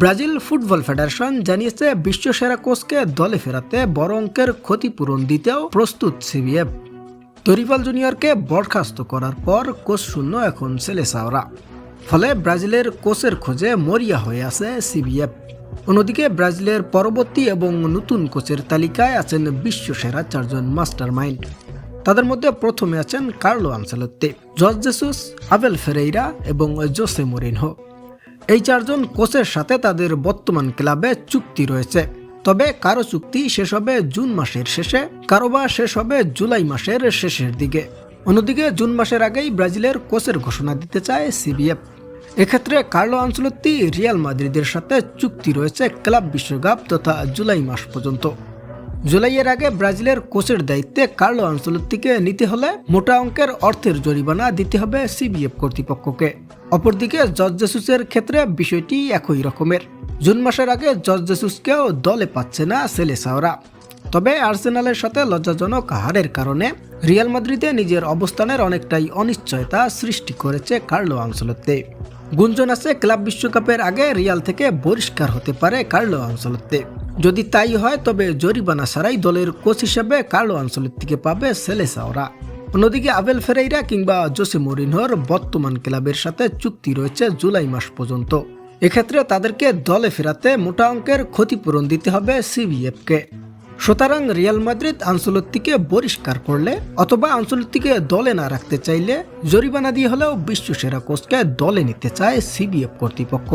Brazil football federation জানিয়েছে বিশ্বসেরা কোচকে দলে ফেরাতে বড় অঙ্কের ক্ষতিপূরণ দিতেও প্রস্তুত সিবিএফ। তরিফাল জুনিয়রকে বরখাস্ত করার পর কোচ শূন্য এখন সেলেসাওরা। ফলে ব্রাজিলের কোচের খোঁজে মরিয়া হয়ে আছে সিবিএফ। অন্যদিকে ব্রাজিলের পরবর্তী এবং নতুন কোচের তালিকায় আছেন বিশ্বসেরা চারজন মাস্টার মাইন্ড তাদের মধ্যে প্রথমে আছেন Carlo Ancelotti, Jorge Jesus, Abel Ferreira এবং জোসে মরিনহো। এই চারজন কোচের সাথে তাদের বর্তমান ক্লাবে চুক্তি রয়েছে। তবে কারও চুক্তি শেষ হবে জুন মাসের শেষে, কারও বা শেষ হবে জুলাই মাসের শেষের দিকে। অন্যদিকে জুন মাসের আগেই ব্রাজিলের কোচের ঘোষণা দিতে চায় সিবিএফ। এক্ষেত্রে কার্লো আঞ্চলত্তি রিয়াল মাদ্রিদের সাথে চুক্তি রয়েছে ক্লাব বিশ্বকাপ তথা জুলাই মাস পর্যন্ত। জুলাইয়ের আগে ব্রাজিলের কোচের দায়িত্বে কার্লো আনসলত্তিকে নিতে হলে মোটা অঙ্কের অর্থের জরিমানা দিতে হবে সিবিএফ কর্তৃপক্ষকে। অপরদিকে জর্জ জেসুসের ক্ষেত্রে বিষয়টি একই রকমের। জুন মাসের আগে জর্জ জেসুসকেও দলে পাচ্ছে না সেলেসাওরা। তবে আর্সেনালের সাথে লজ্জাজনক হারের কারণে রিয়াল মাদ্রিদে নিজের অবস্থানের অনেকটাই অনিশ্চয়তা সৃষ্টি করেছে কার্লো আনসলত্তে গুঞ্জন আছে ক্লাব বিশ্বকাপের আগে রিয়াল থেকে বহিষ্কার হতে পারে কার্লো আনসলত্তে যদি তাই হয়, তবে জরিমানা ছাড়াই দলের কোচ হিসেবে কার্লো আনসলত্তিকে পাবে সেলেসাওরা। অন্যদিকে আবেল ফেরাইরা কিংবা জোসে মরিনহোর বর্তমান ক্লাবের সাথে চুক্তি রয়েছে জুলাই মাস পর্যন্ত। এক্ষেত্রে তাদেরকে দলে ফেরাতে মোটা অঙ্কের ক্ষতিপূরণ দিতে হবে সিবিএফকে। সুতরাং রিয়াল মাদ্রিদ আনসলত্তিকে বহিষ্কার করলে অথবা আনসলত্তিকে দলে না রাখতে চাইলে জরিমানা দিয়ে হলেও বিশ্বসেরা কোচকে দলে নিতে চায় সিবিএফ কর্তৃপক্ষ।